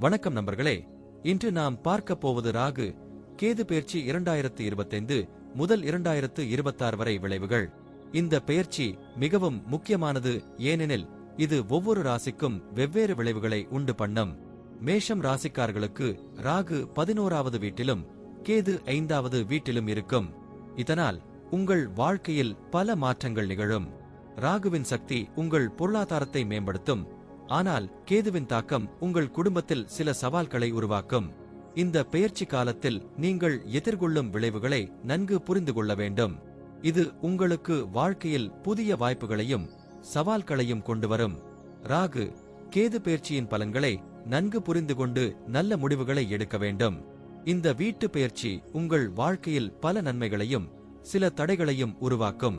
வணக்கம் நண்பர்களே இன்று நாம் பார்க்க போவது ராகு கேது பயிற்சி இரண்டாயிரத்து இருபத்தைந்து முதல் இரண்டாயிரத்து இருபத்தாறு வரை விளைவுகள். இந்த பெயர்ச்சி மிகவும் முக்கியமானது ஏனெனில் இது ஒவ்வொரு ராசிக்கும் வெவ்வேறு விளைவுகளை உண்டு பண்ணும். மேஷம் ராசிக்காரர்களுக்கு ராகு பதினோராவது வீட்டிலும் கேது ஐந்தாவது வீட்டிலும் இருக்கும். இதனால் உங்கள் வாழ்க்கையில் பல மாற்றங்கள் நிகழும். ராகுவின் சக்தி உங்கள் பொருளாதாரத்தை மேம்படுத்தும். ஆனால் கேதுவின் தாக்கம் உங்கள் குடும்பத்தில் சில சவால்களை உருவாக்கும். இந்த பெயர்ச்சி காலத்தில் நீங்கள் எதிர்கொள்ளும் விளைவுகளை நன்கு புரிந்து கொள்ள வேண்டும். இது உங்களுக்கு வாழ்க்கையில் புதிய வாய்ப்புகளையும் சவால்களையும் கொண்டு வரும் ராகு கேது பெயர்ச்சியின் பலன்களை நன்கு புரிந்து கொண்டு நல்ல முடிவுகளை எடுக்க வேண்டும். இந்த வீட்டு பெயர்ச்சி உங்கள் வாழ்க்கையில் பல நன்மைகளையும் சில தடைகளையும் உருவாக்கும்.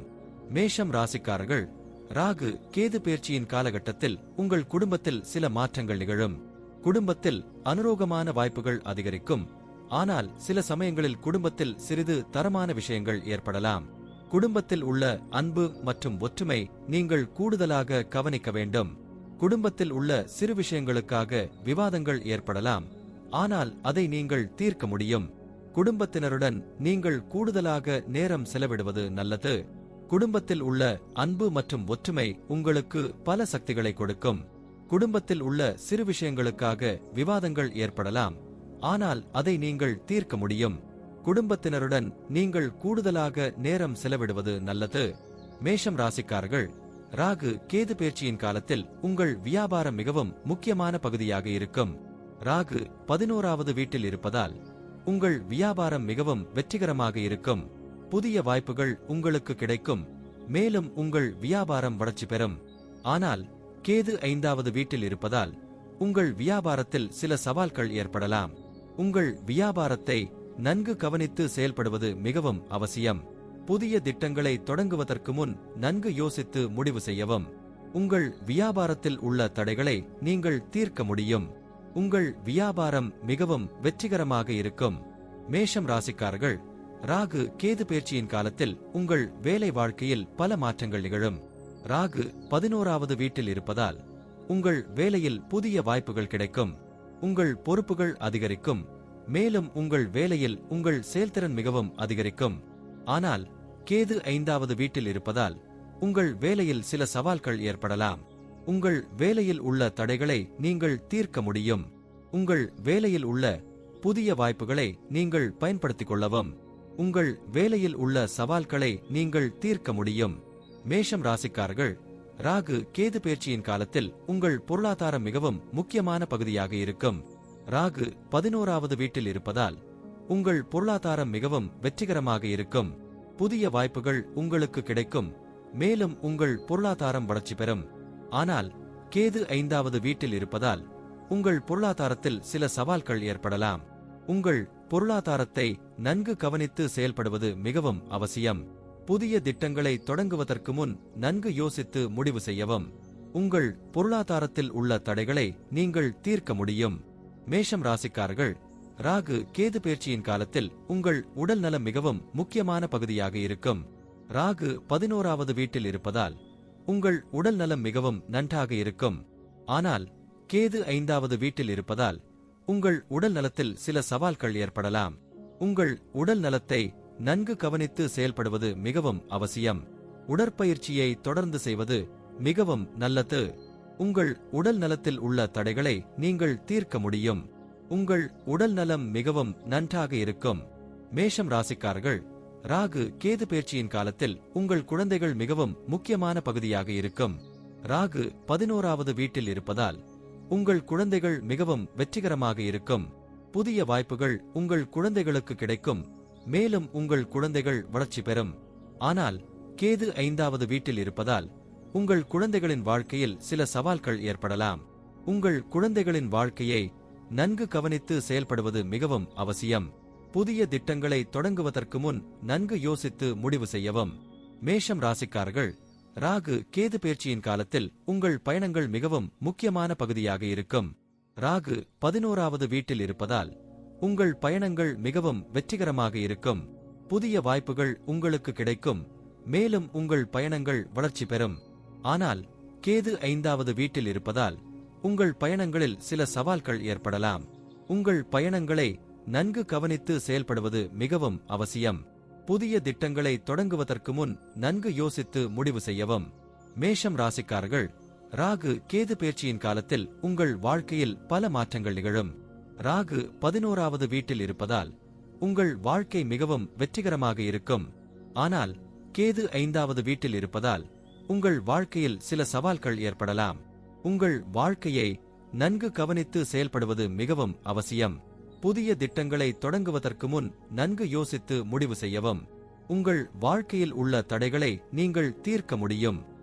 மேஷம் ராசிக்காரர்கள் ராகு கேது பயிற்சியின் காலகட்டத்தில் உங்கள் குடும்பத்தில் சில மாற்றங்கள் நிகழும். குடும்பத்தில் அனுரோகமான வாய்ப்புகள் அதிகரிக்கும். ஆனால் சில சமயங்களில் குடும்பத்தில் சிறிது தரமான விஷயங்கள் ஏற்படலாம். குடும்பத்தில் உள்ள அன்பு மற்றும் ஒற்றுமை நீங்கள் கூடுதலாக கவனிக்க வேண்டும். குடும்பத்தில் உள்ள சிறு விஷயங்களுக்காக விவாதங்கள் ஏற்படலாம். ஆனால் அதை நீங்கள் தீர்க்க முடியும். குடும்பத்தினருடன் நீங்கள் கூடுதலாக நேரம் செலவிடுவது நல்லது. குடும்பத்தில் உள்ள அன்பு மற்றும் ஒற்றுமை உங்களுக்கு பல சக்திகளை கொடுக்கும். குடும்பத்தில் உள்ள சிறு விஷயங்களுக்காக விவாதங்கள் ஏற்படலாம். ஆனால் அதை நீங்கள் தீர்க்க முடியும். குடும்பத்தினருடன் நீங்கள் கூடுதலாக நேரம் செலவிடுவது நல்லது. மேஷம் ராசிக்காரர்கள் ராகு கேது பயிற்சியின் காலத்தில் உங்கள் வியாபாரம் மிகவும் முக்கியமான பகுதியாக இருக்கும். ராகு பதினோராவது வீட்டில் இருப்பதால் உங்கள் வியாபாரம் மிகவும் வெற்றிகரமாக இருக்கும். புதிய வாய்ப்புகள் உங்களுக்கு கிடைக்கும். மேலும் உங்கள் வியாபாரம் வளர்ச்சி பெறும். ஆனால் கேது ஐந்தாவது வீட்டில் இருப்பதால் உங்கள் வியாபாரத்தில் சில சவால்கள் ஏற்படலாம். உங்கள் வியாபாரத்தை நன்கு கவனித்து செயல்படுவது மிகவும் அவசியம். புதிய திட்டங்களை தொடங்குவதற்கு முன் நன்கு யோசித்து முடிவு செய்யவும். உங்கள் வியாபாரத்தில் உள்ள தடைகளை நீங்கள் தீர்க்க முடியும். உங்கள் வியாபாரம் மிகவும் வெற்றிகரமாக இருக்கும். மேஷம் ராசிக்காரர்கள் ராகு கேது பயிற்சியின் காலத்தில் உங்கள் வேலை வாழ்க்கையில் பல மாற்றங்கள் நிகழும். ராகு பதினோராவது வீட்டில் இருப்பதால் உங்கள் வேலையில் புதிய வாய்ப்புகள் கிடைக்கும். உங்கள் பொறுப்புகள் அதிகரிக்கும். மேலும் உங்கள் வேலையில் உங்கள் செயல்திறன் மிகவும் அதிகரிக்கும். ஆனால் கேது ஐந்தாவது வீட்டில் இருப்பதால் உங்கள் வேலையில் சில சவால்கள் ஏற்படலாம். உங்கள் வேலையில் உள்ள தடைகளை நீங்கள் தீர்க்க முடியும். உங்கள் வேலையில் உள்ள புதிய வாய்ப்புகளை நீங்கள் பயன்படுத்திக் கொள்ளவும். உங்கள் வேலையில் உள்ள சவால்களை நீங்கள் தீர்க்க முடியும். மேஷம் ராசிக்காரர்கள் ராகு கேது பேர்ச்சியின் காலத்தில் உங்கள் பொருளாதாரம் மிகவும் முக்கியமான பகுதியாக இருக்கும். ராகு பதினோராவது வீட்டில் இருப்பதால் உங்கள் பொருளாதாரம் மிகவும் வெற்றிகரமாக இருக்கும். புதிய வாய்ப்புகள் உங்களுக்கு கிடைக்கும். மேலும் உங்கள் பொருளாதாரம் வளர்ச்சி பெறும். ஆனால் கேது ஐந்தாவது வீட்டில் இருப்பதால் உங்கள் பொருளாதாரத்தில் சில சவால்கள் ஏற்படலாம். உங்கள் பொருளாதாரத்தை நன்கு கவனித்து செயல்படுவது மிகவும் அவசியம். புதிய திட்டங்களை தொடங்குவதற்கு முன் நன்கு யோசித்து முடிவு செய்யவும். உங்கள் பொருளாதாரத்தில் உள்ள தடைகளை நீங்கள் தீர்க்க முடியும். மேஷம் ராசிக்காரர்கள் ராகு கேது பேர்ச்சியின் காலத்தில் உங்கள் உடல் நலம் மிகவும் முக்கியமான பகுதியாக இருக்கும். ராகு பதினோராவது வீட்டில் இருப்பதால் உங்கள் உடல் நலம் மிகவும் நன்றாக இருக்கும். ஆனால் கேது ஐந்தாவது வீட்டில் இருப்பதால் உங்கள் உடல் நலத்தில் சில சவால்கள் ஏற்படலாம். உங்கள் உடல் நலத்தை நன்கு கவனித்து செயல்படுவது மிகவும் அவசியம். உடற்பயிற்சியை தொடர்ந்து செய்வது மிகவும் நல்லது. உங்கள் உடல் நலத்தில் உள்ள தடைகளை நீங்கள் தீர்க்க முடியும். உங்கள் உடல் நலம் மிகவும் நன்றாக இருக்கும். மேஷம் ராசிக்காரர்கள் ராகு கேது பேர்ச்சியின் காலத்தில் உங்கள் குழந்தைகள் மிகவும் முக்கியமான பகுதியாக இருக்கும். ராகு பதினோராவது வீட்டில் இருப்பதால் உங்கள் குழந்தைகள் மிகவும் வெற்றிகரமாக இருக்கும். புதிய வாய்ப்புகள் உங்கள் குழந்தைகளுக்கு கிடைக்கும். மேலும் உங்கள் குழந்தைகள் வளர்ச்சி பெறும். ஆனால் கேது ஐந்தாவது வீட்டில் இருப்பதால் உங்கள் குழந்தைகளின் வாழ்க்கையில் சில சவால்கள் ஏற்படலாம். உங்கள் குழந்தைகளின் வாழ்க்கையை நன்கு கவனித்து செயல்படுவது மிகவும் அவசியம். புதிய திட்டங்களை தொடங்குவதற்கு முன் நன்கு யோசித்து முடிவு செய்யவும். மேஷம் ராசிக்காரர்கள் ராகு கேது பேர்ச்சியின் காலத்தில் உங்கள் பயணங்கள் மிகவும் முக்கியமான பகுதியாக இருக்கும். ராகு பதினோராவது வீட்டில் இருப்பதால் உங்கள் பயணங்கள் மிகவும் வெற்றிகரமாக இருக்கும். புதிய வாய்ப்புகள் உங்களுக்கு கிடைக்கும். மேலும் உங்கள் பயணங்கள் வளர்ச்சி பெறும். ஆனால் கேது ஐந்தாவது வீட்டில் இருப்பதால் உங்கள் பயணங்களில் சில சவால்கள் ஏற்படலாம். உங்கள் பயணங்களை நன்கு கவனித்து செயல்படுவது மிகவும் அவசியம். புதிய திட்டங்களை தொடங்குவதற்கு முன் நன்கு யோசித்து முடிவு செய்யவும். மேஷம் ராசிக்காரர்கள் ராகு கேது பயிற்சியின் காலத்தில் உங்கள் வாழ்க்கையில் பல மாற்றங்கள் நிகழும். ராகு பதினோராவது வீட்டில் இருப்பதால் உங்கள் வாழ்க்கை மிகவும் வெற்றிகரமாக இருக்கும். ஆனால் கேது ஐந்தாவது வீட்டில் இருப்பதால் உங்கள் வாழ்க்கையில் சில சவால்கள் ஏற்படலாம். உங்கள் வாழ்க்கையை நன்கு கவனித்து செயல்படுவது மிகவும் அவசியம். புதிய திட்டங்களை தொடங்குவதற்கு முன் நன்கு யோசித்து முடிவு செய்யவும். உங்கள் வாழ்க்கையில் உள்ள தடைகளை நீங்கள் தீர்க்க முடியும்.